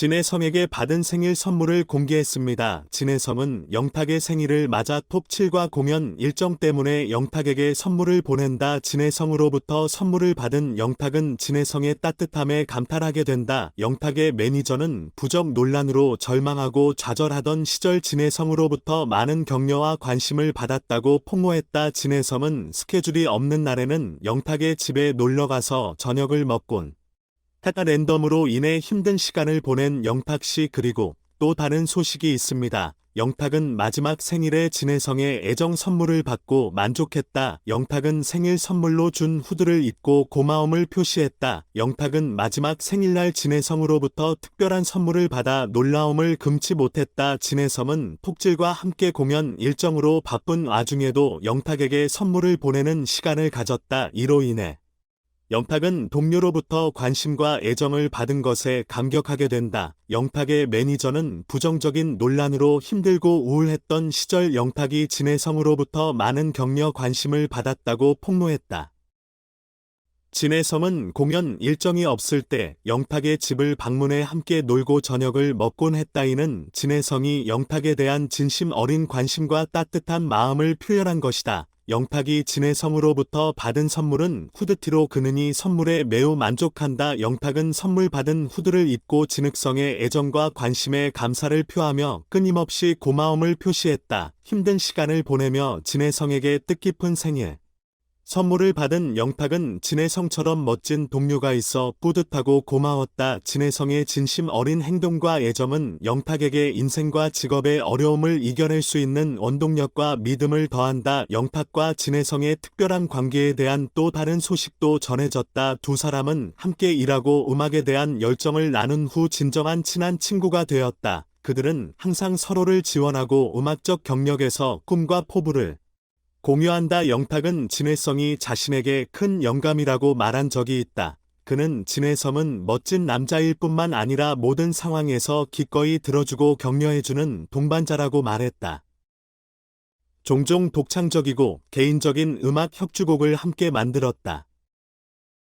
진혜성에게 받은 생일 선물을 공개했습니다. 진혜성은 영탁의 생일을 맞아 톱7과 공연 일정 때문에 영탁에게 선물을 보낸다. 진혜성으로부터 선물을 받은 영탁은 진혜성의 따뜻함에 감탄하게 된다. 영탁의 매니저는 부적 논란으로 절망하고 좌절하던 시절 진혜성으로부터 많은 격려와 관심을 받았다고 폭로했다. 진혜성은 스케줄이 없는 날에는 영탁의 집에 놀러가서 저녁을 먹곤 해가 랜덤으로 인해 힘든 시간을 보낸 영탁 씨 그리고 또 다른 소식이 있습니다. 영탁은 마지막 생일에 진혜성의 애정 선물을 받고 만족했다. 영탁은 생일 선물로 준 후드를 입고 고마움을 표시했다. 영탁은 마지막 생일날 진혜성으로부터 특별한 선물을 받아 놀라움을 금치 못했다. 진혜성은 톡질과 함께 공연 일정으로 바쁜 와중에도 영탁에게 선물을 보내는 시간을 가졌다. 이로 인해 영탁은 동료로부터 관심과 애정을 받은 것에 감격하게 된다. 영탁의 매니저는 부정적인 논란으로 힘들고 우울했던 시절 영탁이 진혜성으로부터 많은 격려 관심을 받았다고 폭로했다. 진혜성은 공연 일정이 없을 때 영탁의 집을 방문해 함께 놀고 저녁을 먹곤 했다. 이는 진혜성이 영탁에 대한 진심 어린 관심과 따뜻한 마음을 표현한 것이다. 영탁이 진혜성으로부터 받은 선물은 후드티로 그는이 선물에 매우 만족한다. 영탁은 선물 받은 후드를 입고 진흙성의 애정과 관심에 감사를 표하며 끊임없이 고마움을 표시했다. 힘든 시간을 보내며 진혜성에게 뜻깊은 생일, 선물을 받은 영탁은 진혜성처럼 멋진 동료가 있어 뿌듯하고 고마웠다. 진혜성의 진심 어린 행동과 애정은 영탁에게 인생과 직업의 어려움을 이겨낼 수 있는 원동력과 믿음을 더한다. 영탁과 진혜성의 특별한 관계에 대한 또 다른 소식도 전해졌다. 두 사람은 함께 일하고 음악에 대한 열정을 나눈 후 진정한 친한 친구가 되었다. 그들은 항상 서로를 지원하고 음악적 경력에서 꿈과 포부를 공유한다 영탁은 진혜성이 자신에게 큰 영감이라고 말한 적이 있다. 그는 진혜성은 멋진 남자일 뿐만 아니라 모든 상황에서 기꺼이 들어주고 격려해주는 동반자라고 말했다. 종종 독창적이고 개인적인 음악 협주곡을 함께 만들었다.